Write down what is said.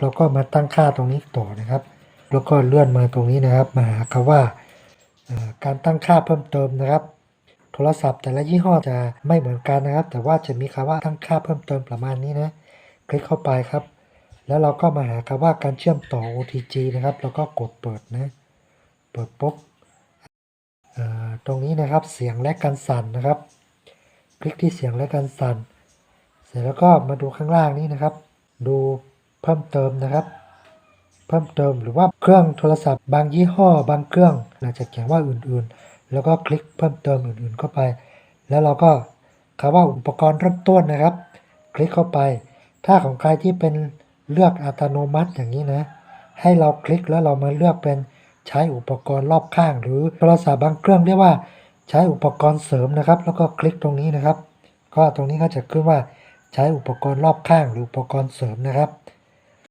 เราก็มาตั้งค่าตรงนี้ต่อนะครับ แล้วก็เลื่อนมาตรงนี้นะครับ มาหาคำว่าการตั้งค่าเพิ่มเติมนะครับ โทรศัพท์แต่ละยี่ห้อจะไม่เหมือนกันนะครับ แต่ว่าจะมีคำว่าตั้งค่าเพิ่มเติมประมาณนี้นะ คลิกเข้าไปครับ แล้วเราก็มาหาคำว่าการเชื่อมต่อ OTG นะครับ แล้วก็กดเปิดนะ เปิดปุ๊บตรงนี้นะครับเสียงและการสั่นนะครับ คลิกที่เสียงและการสั่น เสร็จแล้วก็มาดูข้างล่างนี้นะครับ ดู เพิ่มเติมนะครับ เพิ่มเติมหรือว่าเครื่องโทรศัพท์ บางยี่ห้อ บางเครื่องอาจจะเขียนว่าอื่นๆ แล้วก็คลิกเพิ่มเติมอื่นๆเข้าไป แล้วเราก็คำว่าอุปกรณ์เริ่มต้นนะครับ คลิกเข้าไป ถ้าของใครที่เป็นเลือกอัตโนมัติอย่างนี้นะ ให้เราคลิกแล้วเรามาเลือกเป็นใช้อุปกรณ์รอบข้าง หรือโทรศัพท์บางเครื่องเรียกว่าใช้อุปกรณ์เสริมนะครับ แล้วก็คลิกตรงนี้นะครับ ก็ตรงนี้ก็จะขึ้นว่าใช้อุปกรณ์รอบข้าง หรืออุปกรณ์เสริมนะครับ